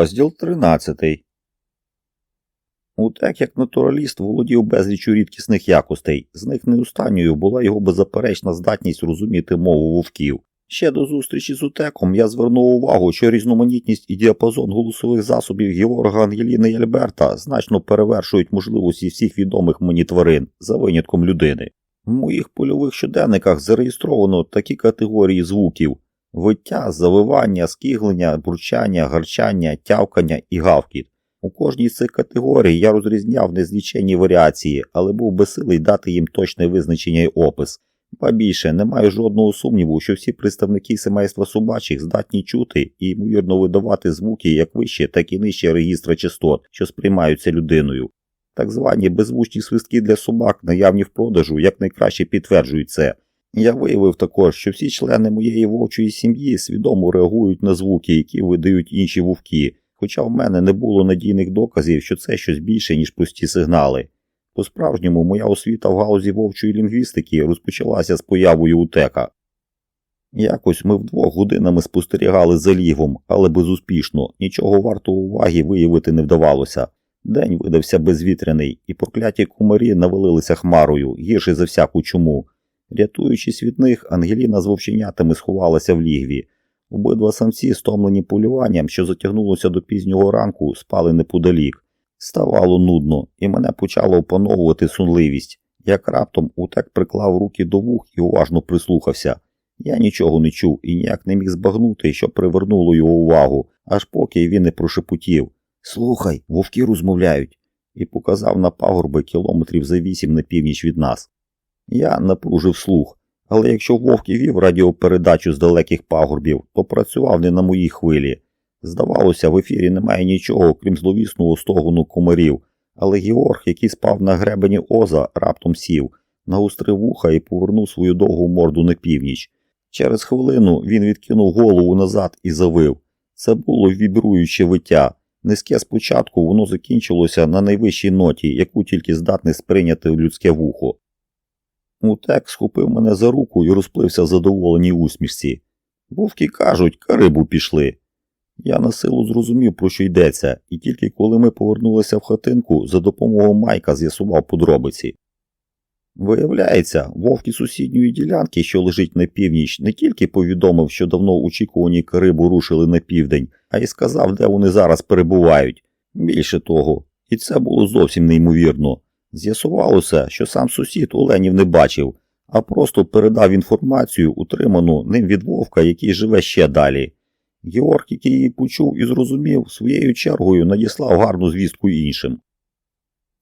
Розділ 13 Утек як натураліст володів безлічю рідкісних якостей, з них не останньою була його беззаперечна здатність розуміти мову вовків. Ще до зустрічі з Утеком я звернув увагу, що різноманітність і діапазон голосових засобів Георга Ангеліни і Альберта значно перевершують можливості всіх відомих мені тварин, за винятком людини. В моїх польових щоденниках зареєстровано такі категорії звуків виття, завивання, скиглення, бурчання, гарчання, тявкання і гавкіт. У кожній з цих категорій я розрізняв незліченні варіації, але був безсилий дати їм точне визначення й опис. Ба більше, не маю жодного сумніву, що всі представники семейства собачих здатні чути і, ймовірно, видавати звуки як вище, так і нижче регістра частот, що сприймаються людиною. Так звані беззвучні свистки для собак, наявні в продажу, якнайкраще підтверджують це. Я виявив також, що всі члени моєї вовчої сім'ї свідомо реагують на звуки, які видають інші вовки, хоча в мене не було надійних доказів, що це щось більше, ніж прості сигнали. По-справжньому, моя освіта в галузі вовчої лінгвістики розпочалася з появою утека. Якось ми вдвох годинами спостерігали за лігом, але безуспішно, нічого вартого уваги виявити не вдавалося. День видався безвітряний, і прокляті кумарі навалилися хмарою, гірше за всяку чуму. Рятуючись від них, Ангеліна з вовченятами сховалася в лігві. Обидва самці, стомлені полюванням, що затягнулося до пізнього ранку, спали неподалік. Ставало нудно, і мене почало опановувати сунливість. Як раптом утек приклав руки до вух і уважно прислухався. Я нічого не чув і ніяк не міг збагнути, що привернуло його увагу, аж поки він не прошепотів Слухай, вовки розмовляють, і показав на пагорби кілометрів за вісім на північ від нас. Я напружив слух, але якщо вовк і вів радіопередачу з далеких пагорбів, то працював не на моїй хвилі. Здавалося, в ефірі немає нічого, крім зловісного стогону комарів, але Георг, який спав на гребені Оза, раптом сів, нагострив вуха і повернув свою довгу морду на північ. Через хвилину він відкинув голову назад і завив. Це було вібруюче виття. Низьке спочатку воно закінчилося на найвищій ноті, яку тільки здатне сприйняти людське вухо. Утек схопив мене за руку і розплився в задоволеній усмішці. Вовки кажуть, карибу пішли. Я на силу зрозумів, про що йдеться, і тільки коли ми повернулися в хатинку, за допомогою майка з'ясував подробиці. Виявляється, вовки сусідньої ділянки, що лежить на північ, не тільки повідомив, що давно очікувані карибу рушили на південь, а й сказав, де вони зараз перебувають. Більше того, і це було зовсім неймовірно. З'ясувалося, що сам сусід Оленів не бачив, а просто передав інформацію, утриману ним від вовка, який живе ще далі. Георг, який її почув і зрозумів, своєю чергою надіслав гарну звістку іншим.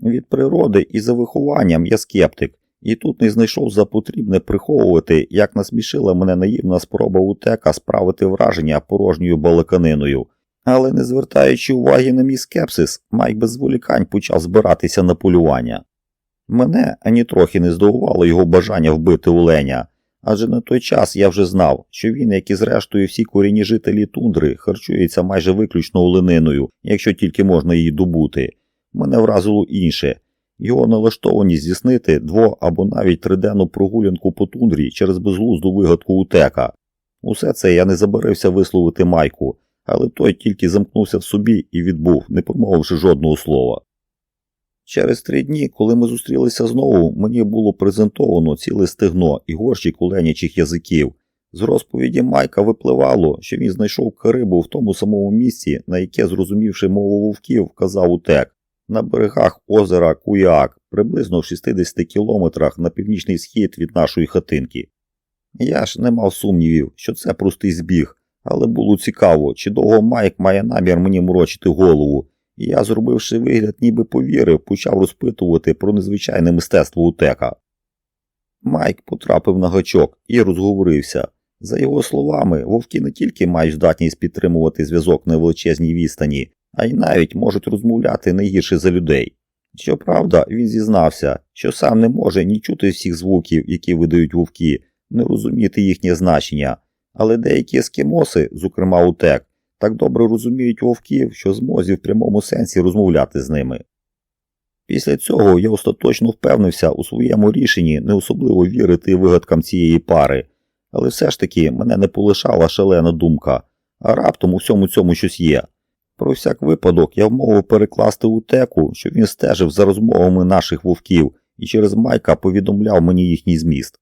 Від природи і за вихованням я скептик, і тут не знайшов за потрібне приховувати, як насмішила мене наївна спроба утека справити враження порожньою балаканиною. Але не звертаючи уваги на мій скепсис, Майк без зволікань почав збиратися на полювання. Мене ані трохи не здивувало його бажання вбити оленя, адже на той час я вже знав, що він, як і зрештою всі корінні жителі тундри, харчується майже виключно олениною, якщо тільки можна її добути. Мене вразило інше його налаштованість здійснити дво або навіть триденну прогулянку по тундрі через безглузду вигадку утека. Усе це я не забарився висловити майку, але той тільки замкнувся в собі і відбув, не промовивши жодного слова. Через три дні, коли ми зустрілися знову, мені було презентовано ціле стегно і горщик оленячих язиків. З розповіді Майка випливало, що він знайшов Карибу в тому самому місці, на яке, зрозумівши мову вовків, вказав утек, на берегах озера Куяк, приблизно в 60 кілометрах на північний схід від нашої хатинки. Я ж не мав сумнівів, що це простий збіг, але було цікаво, чи довго Майк має намір мені морочити голову, і я, зробивши вигляд, ніби повірив, почав розпитувати про незвичайне мистецтво утека. Майк потрапив на гачок і розговорився. За його словами, вовки не тільки мають здатність підтримувати зв'язок на величезній відстані, а й навіть можуть розмовляти не гірше за людей. Щоправда, він зізнався, що сам не може ні чути всіх звуків, які видають вовки, не розуміти їхнє значення, але деякі ескімоси, зокрема утек, так добре розуміють вовків, що змозі в прямому сенсі розмовляти з ними. Після цього я остаточно впевнився у своєму рішенні не особливо вірити вигадкам цієї пари, але все ж таки мене не полишала шалена думка, а раптом у всьому цьому щось є. Про всяк випадок я вмовив перекласти утеку, щоб він стежив за розмовами наших вовків і через Майка повідомляв мені їхній зміст.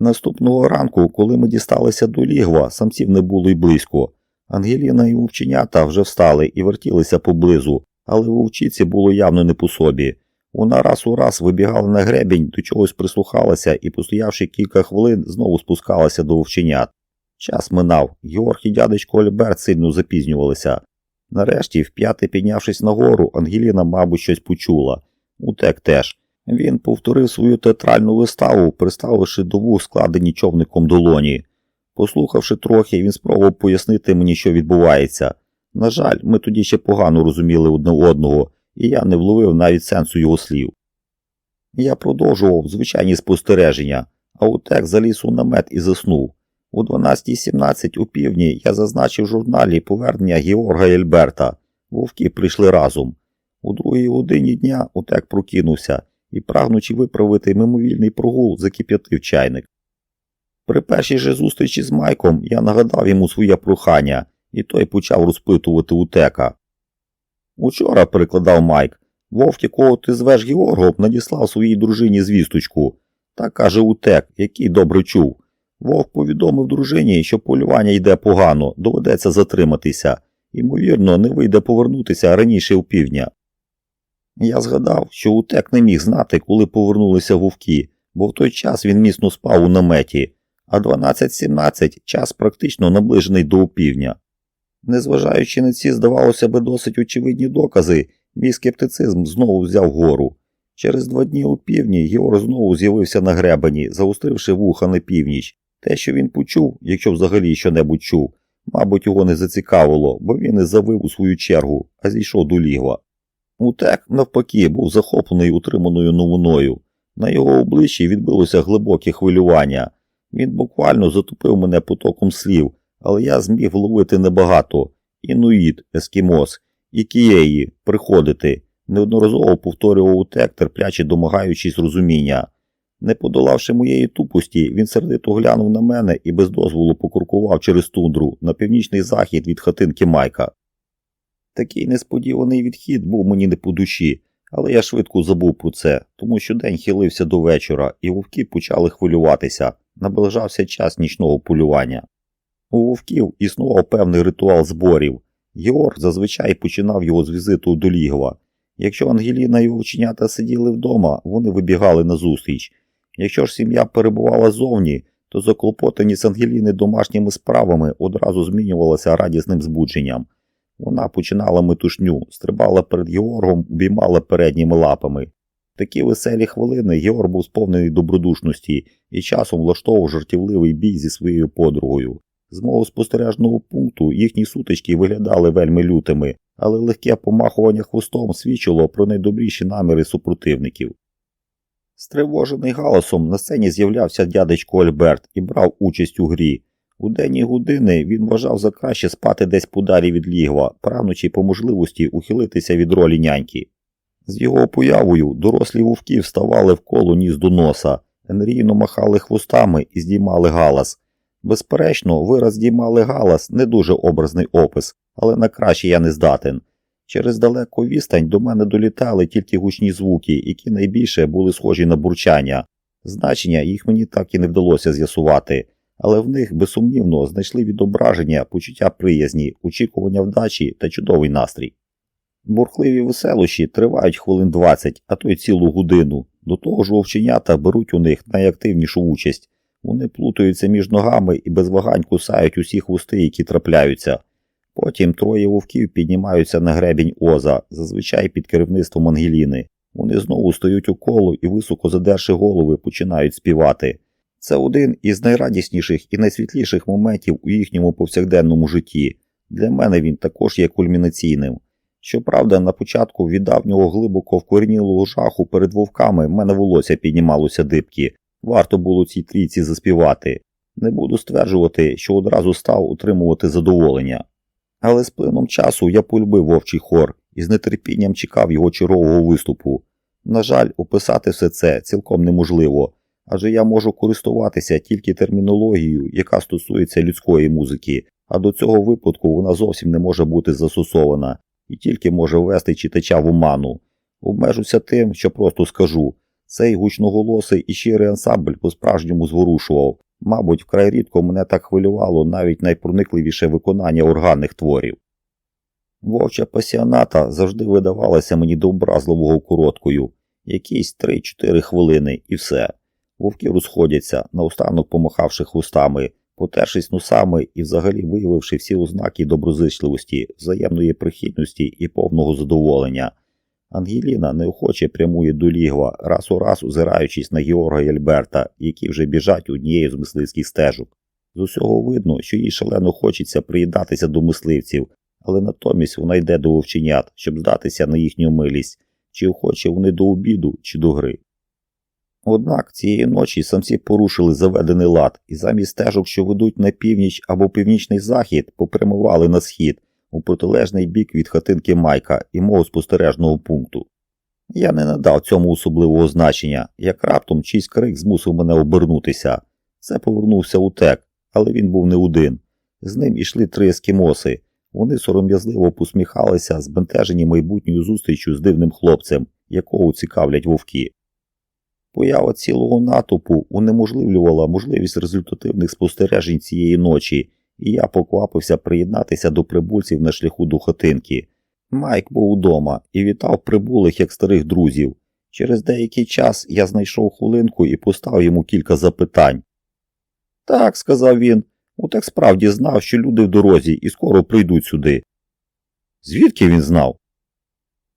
Наступного ранку, коли ми дісталися до лігва, самців не було й близько. Ангеліна і вовченята вже встали і вертілися поблизу, але вовчиці було явно не по собі. Вона раз у раз вибігала на гребінь, до чогось прислухалася і, постоявши кілька хвилин, знову спускалася до вовченят. Час минав, Георг і дядечко Альберт сильно запізнювалися. Нарешті, вп'яте піднявшись нагору, Ангеліна, мабуть, щось почула. Утек теж. Він повторив свою театральну виставу, приставивши до вух складені човником долоні. Послухавши трохи, він спробував пояснити мені, що відбувається. На жаль, ми тоді ще погано розуміли одне одного, і я не вловив навіть сенсу його слів. Я продовжував звичайні спостереження, а утек заліз у намет і заснув. У 12.17 у півдні я зазначив в журналі повернення Георга Ельберта. Вовки прийшли разом. У другій годині дня утек прокинувся і, прагнучи виправити мимовільний прогул, закип'ятив чайник. При першій же зустрічі з Майком я нагадав йому своє прохання, і той почав розпитувати утека. Учора, перекладав Майк, вовк, якого ти звеш Георгом, надіслав своїй дружині звісточку. Та каже утек, який добре чув. Вовк повідомив дружині, що полювання йде погано, доведеться затриматися. Ймовірно, не вийде повернутися раніше у півдня. Я згадав, що утек не міг знати, коли повернулися вовки, бо в той час він міцно спав у наметі, а 12.17 час практично наближений до опівдня. Незважаючи на ці, здавалося би, досить очевидні докази, мій скептицизм знову взяв гору. Через два дні у півдні Георг знову з'явився на гребені, заустривши вуха на північ. Те, що він почув, якщо взагалі що-небудь чув, мабуть, його не зацікавило, бо він не завив у свою чергу, а зійшов до лігва. Утек, навпаки, був захоплений утриманою новиною. На його обличчі відбилося глибоке хвилювання. Він буквально затупив мене потоком слів, але я зміг вловити небагато. Інуїд, ескімос, і кієї, приходити. Неодноразово повторював утек, терпляче домагаючись розуміння. Не подолавши моєї тупості, він сердито глянув на мене і без дозволу покуркував через тундру на північний захід від хатинки Майка. Такий несподіваний відхід був мені не по душі, але я швидко забув про це, тому що день хилився до вечора, і вовки почали хвилюватися, наближався час нічного полювання. У вовків існував певний ритуал зборів. Георг зазвичай починав його з візиту до лігва. Якщо Ангеліна і вовченята сиділи вдома, вони вибігали назустріч. Якщо ж сім'я перебувала зовні, то заклопотаність Ангеліни домашніми справами одразу змінювалася радісним збудженням. Вона починала метушню, стрибала перед Георгом, обіймала передніми лапами. Такі веселі хвилини Георг був сповнений добродушності і часом влаштовував жартівливий бій зі своєю подругою. З мого спостережного пункту їхні сутички виглядали вельми лютими, але легке помахування хвостом свідчило про найдобріші наміри супротивників. Стривожений галасом на сцені з'являвся дядечко Альберт і брав участь у грі. У денні години він вважав за краще спати десь подалі від лігва, прагнучи по можливості ухилитися від ролі няньки. З його появою дорослі вовки вставали в коло ніс до носа, енергійно махали хвостами і здіймали галас. Безперечно, вираз здіймали галас не дуже образний опис, але на краще я не здатен. Через далеку відстань до мене долітали тільки гучні звуки, які найбільше були схожі на бурчання. Значення їх мені так і не вдалося з'ясувати, але в них безсумнівно знайшли відображення, почуття приязні, очікування вдачі та чудовий настрій. Бурхливі веселощі тривають хвилин 20, а то й цілу годину. До того ж вовченята беруть у них найактивнішу участь. Вони плутаються між ногами і без вагань кусають усі хвости, які трапляються. Потім троє вовків піднімаються на гребінь Оза, зазвичай під керівництвом Ангеліни. Вони знову стають у коло і, високо задерши голови, починають співати. Це один із найрадісніших і найсвітліших моментів у їхньому повсякденному житті. Для мене він також є кульмінаційним. Щоправда, на початку від давнього глибоко вкорінілого жаху перед вовками в мене волосся піднімалося дибки. Варто було цій трійці заспівати. Не буду стверджувати, що одразу став утримувати задоволення. Але з плином часу я полюбив вовчий хор і з нетерпінням чекав його чергового виступу. На жаль, описати все це цілком неможливо, адже я можу користуватися тільки термінологією, яка стосується людської музики, а до цього випадку вона зовсім не може бути застосована і тільки може ввести читача в оману. Обмежуся тим, що просто скажу. Цей гучноголосий і щирий ансамбль по-справжньому зворушував. Мабуть, вкрай рідко мене так хвилювало навіть найпроникливіше виконання органних творів. Вовча пасіоната завжди видавалася мені до образливого короткою, якісь 3-4 хвилини і все. Вовки розходяться, наостанок помахавши хвостами, потершись носами і взагалі виявивши всі ознаки доброзичливості, взаємної прихильності і повного задоволення. Ангеліна неохоче прямує до лігва, раз у раз озираючись на Георга і Альберта, які вже біжать однією з мисливських стежок. З усього видно, що їй шалено хочеться приєднатися до мисливців, але натомість вона йде до вовченят, щоб здатися на їхню милість, чи охоче вони до обіду, чи до гри. Однак цієї ночі самці порушили заведений лад і замість стежок, що ведуть на північ або північний захід, попрямували на схід у протилежний бік від хатинки Майка і мого спостережного пункту. Я не надав цьому особливого значення, як раптом чийсь крик змусив мене обернутися. Це повернувся утек, але він був не один. З ним ішли три ескімоси. Вони сором'язливо посміхалися, збентежені майбутньою зустрічю з дивним хлопцем, якого цікавлять вовки. Поява цілого натовпу унеможливлювала можливість результативних спостережень цієї ночі, і я поквапився приєднатися до прибульців на шляху до хатинки. Майк був удома і вітав прибулих як старих друзів. Через деякий час я знайшов хвилинку і поставив йому кілька запитань. Так, сказав він, утек справді знав, що люди в дорозі і скоро прийдуть сюди. Звідки він знав?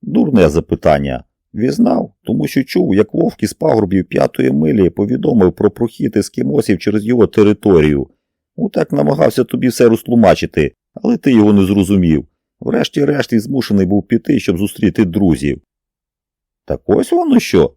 Дурне запитання. Він знав, тому що чув, як вовк із пагорбів п'ятої милі повідомив про прохід ескімосів через його територію. Утек намагався тобі все розтлумачити, але ти його не зрозумів. Врешті-решт він змушений був піти, щоб зустріти друзів. Так ось воно що.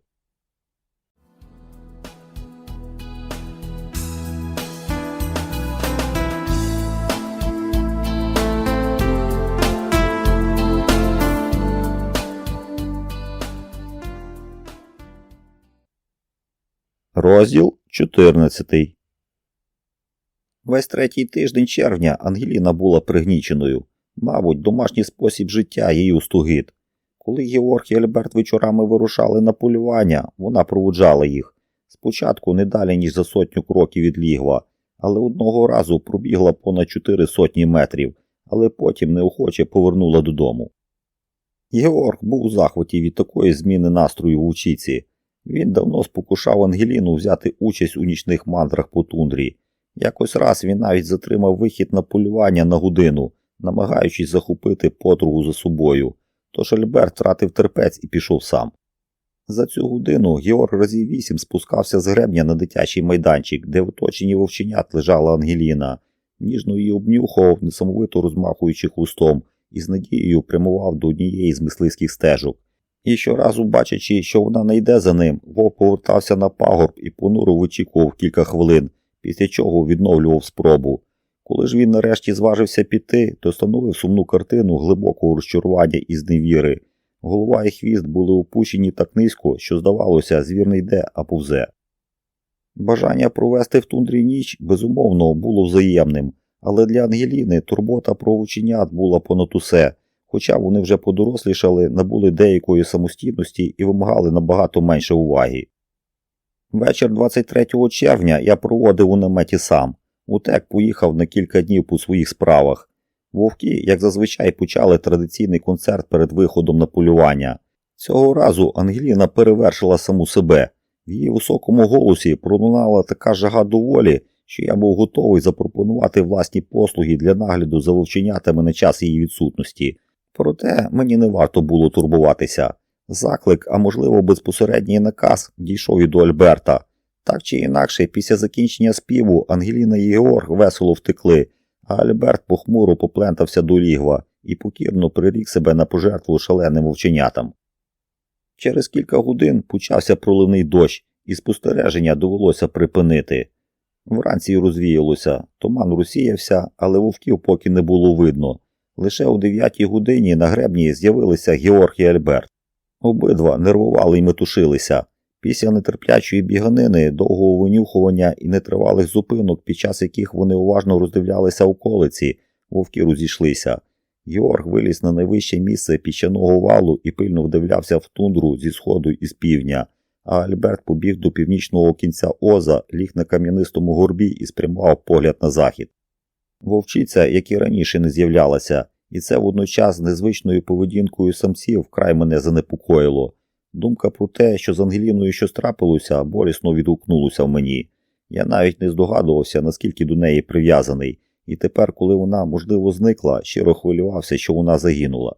Розділ 14 Весь третій тиждень червня Ангеліна була пригніченою. Мабуть, домашній спосіб життя її устугид. Коли Георг і Альберт вечорами вирушали на полювання, вона проводжала їх. Спочатку не далі, ніж за сотню кроків від лігва, але одного разу пробігла понад чотири сотні метрів, але потім неохоче повернула додому. Георг був у захваті від такої зміни настрою в учіці. Він давно спокушав Ангеліну взяти участь у нічних мандрах по тундрі. Якось раз він навіть затримав вихід на полювання на годину, намагаючись захопити подругу за собою. Тож Альберт втратив терпець і пішов сам. За цю годину Георг разів вісім спускався з гребня на дитячий майданчик, де в оточенні вовченят лежала Ангеліна. Ніжно її обнюхував, несамовито розмахуючи хвостом, і з надією прямував до однієї з мисливських стежок. І щоразу, бачачи, що вона не йде за ним, вовк повертався на пагорб і понуро вичікував кілька хвилин, після чого відновлював спробу. Коли ж він нарешті зважився піти, то становив сумну картину глибокого розчарування і зневіри. Голова і хвіст були опущені так низько, що, здавалося, звір не йде, а повзе. Бажання провести в тундрі ніч, безумовно, було взаємним, але для Ангеліни турбота про вученят була понад усе, хоча вони вже подорослішали, набули деякої самостійності і вимагали набагато менше уваги. Вечір 23 червня я проводив у наметі сам. Утек поїхав на кілька днів по своїх справах. Вовки, як зазвичай, почали традиційний концерт перед виходом на полювання. Цього разу Ангеліна перевершила саму себе. В її високому голосі пролунала така жага доволі, що я був готовий запропонувати власні послуги для нагляду за вовченятами на час її відсутності. Проте мені не варто було турбуватися. Заклик, а можливо безпосередній наказ, дійшов і до Альберта. Так чи інакше, після закінчення співу Ангеліна і Георг весело втекли, а Альберт похмуро поплентався до лігва і покірно прирік себе на пожертву шаленим вовченятам. Через кілька годин почався проливний дощ, і спостереження довелося припинити. Вранці розвіялося, туман розсіявся, але вовків поки не було видно. Лише о дев'ятій годині на гребні з'явилися Георг і Альберт. Обидва нервували й метушилися. Після нетерплячої біганини, довгого винюхування і нетривалих зупинок, під час яких вони уважно роздивлялися околиці, Вовки розійшлися. Георг виліз на найвище місце піщаного валу і пильно вдивлявся в тундру зі сходу і з півдня, а Альберт побіг до північного кінця Оза, ліг на кам'янистому горбі і спрямував погляд на захід. Вовчиця, як і раніше не з'являлася, і це водночас незвичною поведінкою самців вкрай мене занепокоїло. Думка про те, що з Ангеліною щось трапилося, болісно відгукнулося в мені. Я навіть не здогадувався, наскільки до неї прив'язаний, і тепер, коли вона, можливо, зникла, щиро хвилювався, що вона загинула.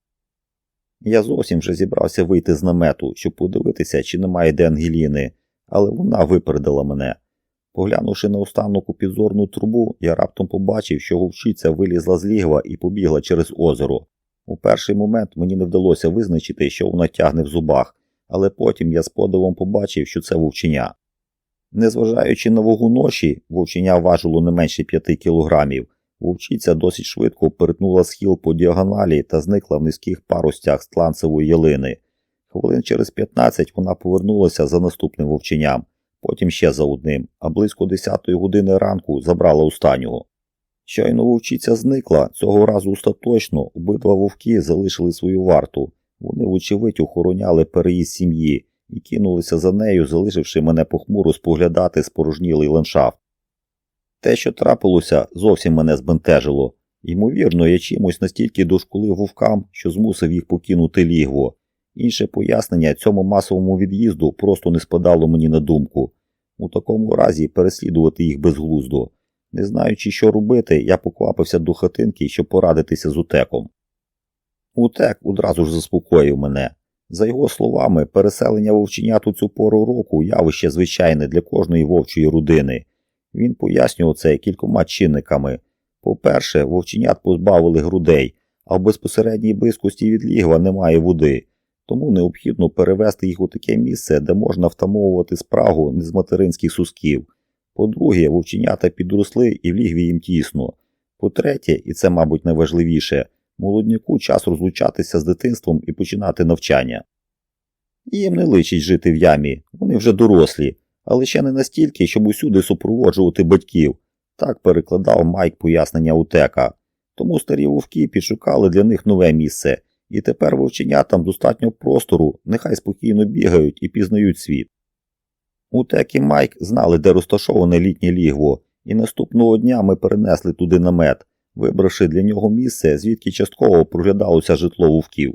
Я зовсім вже зібрався вийти з намету, щоб подивитися, чи немає де Ангеліни, але вона випередила мене. Поглянувши на останку підзорну трубу, я раптом побачив, що вовчиця вилізла з лігва і побігла через озеро. У перший момент мені не вдалося визначити, що вона тягне в зубах, але потім я з подивом побачив, що це вовченя. Незважаючи на вагу ноші, вовченя важило не менше п'яти кілограмів. Вовчиця досить швидко перетнула схил по діагоналі та зникла в низьких паростях з ялини. Хвилин через 15 вона повернулася за наступним вовченням, потім ще за одним, а близько 10-ї години ранку забрала останнього. Щойно вовчиця зникла, цього разу остаточно обидва вовки залишили свою варту. Вони, вочевидь, охороняли переїзд сім'ї і кинулися за нею, залишивши мене похмуро споглядати спорожнілий ландшафт. Те, що трапилося, зовсім мене збентежило. Ймовірно, я чимось настільки дошкулив вовкам, що змусив їх покинути лігво. Інше пояснення цьому масовому від'їзду просто не спадало мені на думку. У такому разі переслідувати їх безглуздо. Не знаючи, що робити, я поквапився до хатинки, щоб порадитися з утеком. Утек одразу ж заспокоїв мене. За його словами, переселення вовченят у цю пору року явище звичайне для кожної вовчої родини. Він пояснював це кількома чинниками. По-перше, вовченят позбавили грудей, а в безпосередній близькості від лігва немає води, тому необхідно перевести їх у таке місце, де можна втамовувати спрагу не з материнських сусків. По-друге, вовченята підросли і в лігві їм тісно. По-третє, і це, мабуть, найважливіше, молодняку час розлучатися з дитинством і починати навчання. Їм не личить жити в ямі, вони вже дорослі, але ще не настільки, щоб усюди супроводжувати батьків. Так перекладав Майк пояснення утека. Тому старі вовки підшукали для них нове місце, і тепер вовченятам достатньо простору, нехай спокійно бігають і пізнають світ. Утек і Майк знали, де розташоване літнє лігво, і наступного дня ми перенесли туди намет, вибравши для нього місце, звідки частково проглядалося житло вовків.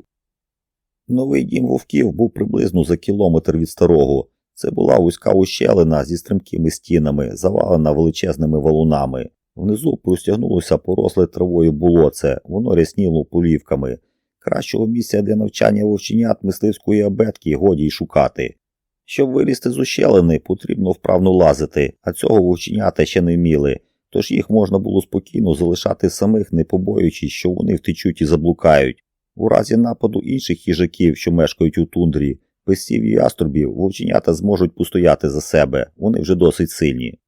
Новий дім вовків був приблизно за кілометр від старого. Це була вузька ущелина зі стрімкими стінами, завалена величезними валунами. Внизу простягнулося поросле травою болоце, воно рясніло полівками. Кращого місця для навчання вовченят мисливської абетки годі й шукати. Щоб вилізти з ущелини, потрібно вправно лазити, а цього вовченята ще не вміли, тож їх можна було спокійно залишати самих, не побоюючись, що вони втечуть і заблукають. У разі нападу інших їжаків, що мешкають у тундрі, песів і яструбів вовченята зможуть постояти за себе, вони вже досить сильні.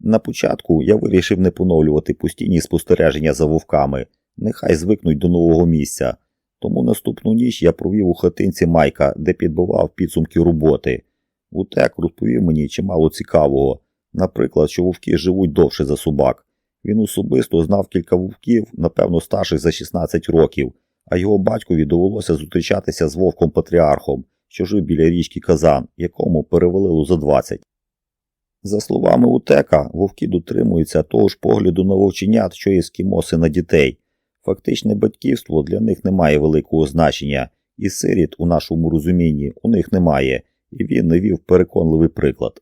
На початку я вирішив не поновлювати постійні спостереження за вовками, нехай звикнуть до нового місця. Тому наступну ніч я провів у хатинці Майка, де підбивав підсумки роботи. Утек розповів мені чимало цікавого, наприклад, що вовки живуть довше за собак. Він особисто знав кілька вовків, напевно, старших за 16 років, а його батькові довелося зустрічатися з вовком патріархом, що жив біля річки Казан, якому перевалило за 20. За словами Утека, вовки дотримуються того ж погляду на вовченят, що і ескімоси на дітей. Фактичне батьківство для них не має великого значення, і сиріт у нашому розумінні у них немає, і він навів переконливий приклад.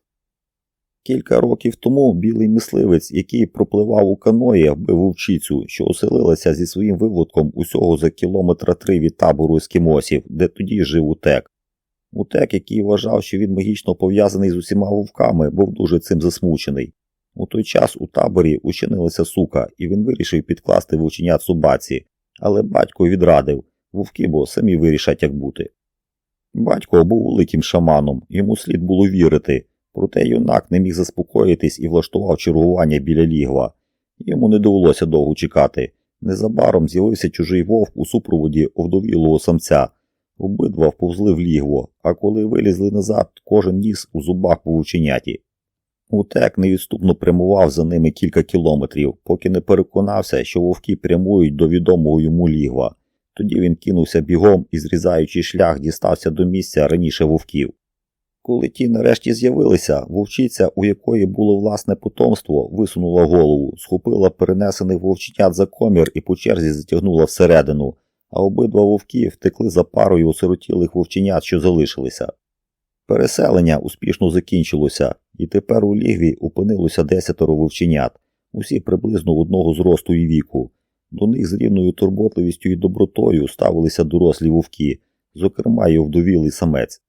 Кілька років тому білий мисливець, який пропливав у каної, вбив вовчицю, що оселилася зі своїм виводком усього за кілометра три від табору ескімосів, де тоді жив утек. Утек, який вважав, що він магічно пов'язаний з усіма вовками, був дуже цим засмучений. У той час у таборі учинилася сука, і він вирішив підкласти вовченят собаці, але батько відрадив вовки, бо самі вирішать, як бути. Батько був великим шаманом, йому слід було вірити, проте юнак не міг заспокоїтись і влаштував чергування біля лігва. Йому не довелося довго чекати. Незабаром з'явився чужий вовк у супроводі овдовілого самця. Обидва вповзли в лігво, а коли вилізли назад, кожен ніс у зубах по вовченяті. Утек невідступно прямував за ними кілька кілометрів, поки не переконався, що вовки прямують до відомого йому лігва. Тоді він кинувся бігом і, зрізаючи шлях, дістався до місця раніше вовків. Коли ті нарешті з'явилися, вовчиця, у якої було власне потомство, висунула голову, схопила перенесених вовченят за комір і по черзі затягнула всередину, а обидва вовки втекли за парою осиротілих вовченят, що залишилися. Переселення успішно закінчилося, і тепер у лігві опинилося десятеро вовченят, усі приблизно одного зросту і віку. До них з рівною турботливістю і добротою ставилися дорослі вовки, зокрема й овдовілий самець.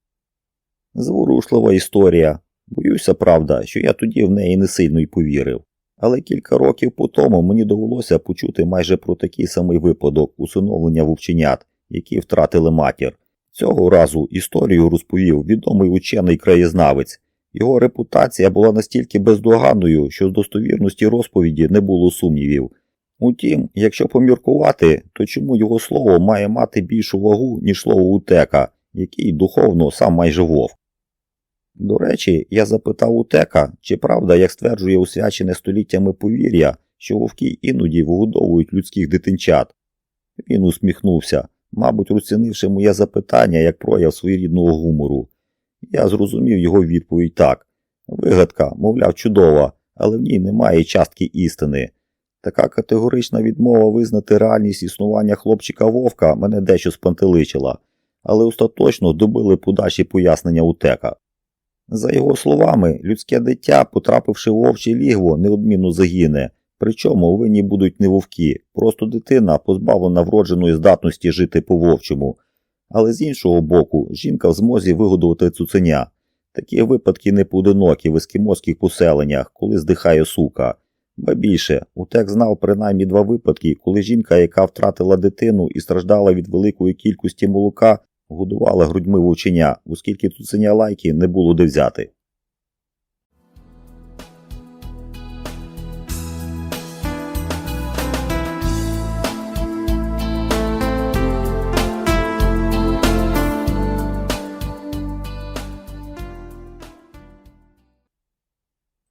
Зворушлива історія. Боюся, правда, що я тоді в неї не сильно й повірив. Але кілька років по тому мені довелося почути майже про такий самий випадок усиновлення вовченят, які втратили матір. Цього разу історію розповів відомий учений краєзнавець. Його репутація була настільки бездоганною, що з достовірності розповіді не було сумнівів. Утім, якщо поміркувати, то чому його слово має мати більшу вагу, ніж слово утека, який духовно сам майже вовк? До речі, я запитав утека, чи правда, як стверджує усвячене століттями повір'я, що вовки іноді вигодовують людських дитинчат. Він усміхнувся, мабуть, розцінивши моє запитання як прояв своєрідного гумору. Я зрозумів його відповідь так. Вигадка, мовляв, чудова, але в ній немає частки істини. Така категорична відмова визнати реальність існування хлопчика вовка мене дещо спантеличила, але остаточно добили подальші пояснення утека. За його словами, людське дитя, потрапивши в вовче лігво, неодмінно загине, причому винні будуть не вовки, просто дитина, позбавлена вродженої здатності жити по вовчому. Але з іншого боку, жінка в змозі вигодувати цуценя. Такі випадки не поодинокі в ескімоських поселеннях, коли здихає сука. Ба більше, утек знав принаймні два випадки, коли жінка, яка втратила дитину і страждала від великої кількості молока, годувала грудьми вовчення, оскільки цуценя лайки не було де взяти.